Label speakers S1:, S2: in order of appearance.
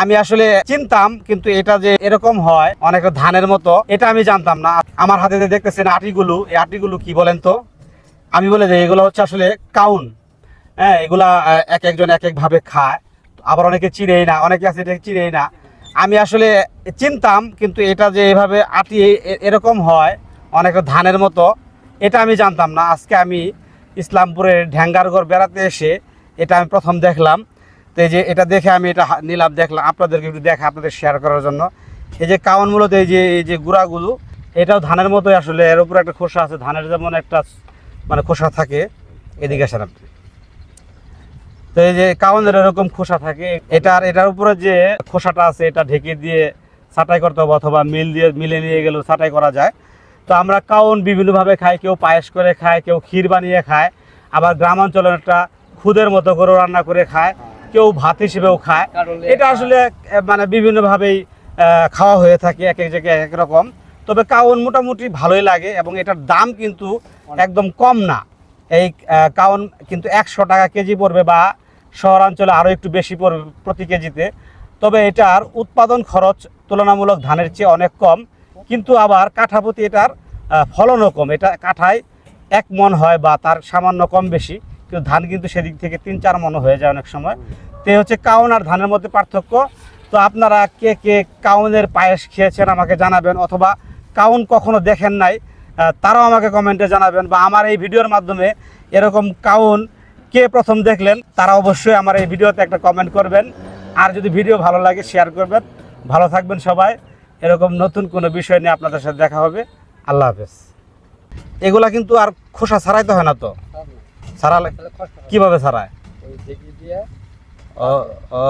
S1: আমি আসলে চিনতাম, কিন্তু এটা যে এরকম হয় অনেকটা ধানের মতো, এটা আমি জানতাম না। আমার হাতে যে দেখতেছেন আটিগুলো, এই আটিগুলো কি বলেন তো? আমি বলে যে এগুলো হচ্ছে আসলে কাউন। হ্যাঁ এগুলা এক একজন এক এক ভাবে খায়। আবার অনেকে চিনেই না, অনেকে আছে এটা চিনেই না। আমি আসলে চিনতাম, কিন্তু এটা যে এভাবে আটি এরকম হয় অনেকটা ধানের মতো, এটা আমি জানতাম না। আজকে আমি ইসলামপুরের ঢ্যাঙ্গারগড় বেড়াতে এসে, এটা আমি প্রথম দেখলাম। তো এই যে এটা দেখে আমি এটা নিলাম, দেখলাম। আপনাদেরকে একটু দেখা আপনাদের শেয়ার করার জন্য। এই যে কাউন মূলত এই যে এই যে গুঁড়াগুলো, এটাও ধানের মতোই আসলে, এর উপরে একটা খোসা আছে, ধানের যেমন একটা মানে খোসা থাকে। এদিকে আসেন আপনি। তো এই যে কাউনের এরকম খোসা থাকে এটার এটার উপরে যে খোসাটা আছে, এটা ঢেকে দিয়ে ছাটাই করতে হবে অথবা মিল দিয়ে, মিলে নিয়ে গেলেও ছাটাই করা যায়। তো আমরা কাউন বিভিন্নভাবে খাই, কেউ পায়েস করে খায়, কেউ ক্ষীর বানিয়ে খায়, আবার গ্রামাঞ্চলের একটা খুদের মতো করে রান্না করে খায়। কেউ ভাত হিসেবেও খায়। এটা আসলে মানে বিভিন্নভাবেই খাওয়া হয়ে থাকে এক এক জায়গায় এক এক রকম। তবে কাউন মোটামুটি ভালোই লাগে এবং এটার দাম কিন্তু একদম কম না। এই কাউন কিন্তু একশো টাকা কেজি পড়বে বা শহরাঞ্চলে আরও একটু বেশি পড়বে প্রতি কেজিতে। তবে এটার উৎপাদন খরচ তুলনামূলক ধানের চেয়ে অনেক কম। কিন্তু আবার কাঠাপতি এটার ফলনও কম। এটা কাঠায় এক মন হয় বা তার সামান্য কম বেশি। কিন্তু ধান কিন্তু সেদিক থেকে তিন চার মন হয়ে যায় অনেক সময়। তো হচ্ছে কাউন আর ধানের মধ্যে পার্থক্য। তো আপনারা কে কে কাউনের পায়েস খেয়েছেন আমাকে জানাবেন অথবা কাউন কখনো দেখেন নাই তারাও আমাকে কমেন্টে জানাবেন বা আমার এই ভিডিওর মাধ্যমে এরকম কাউন কে প্রথম দেখলেন, তারা অবশ্যই আমার এই ভিডিওতে একটা কমেন্ট করবেন। আর যদি ভিডিও ভালো লাগে শেয়ার করবেন। ভালো থাকবেন সবাই। এরকম নতুন কোনো বিষয় নিয়ে আপনাদের সাথে দেখা হবে। আল্লাহ হাফেজ। এগুলা কিন্তু আর খোসা ছাড়াইতে হয় না তো। ছাড়ালে কিভাবে ছাড়ায়
S2: ওই ঢেকি দিয়ে
S1: ও ও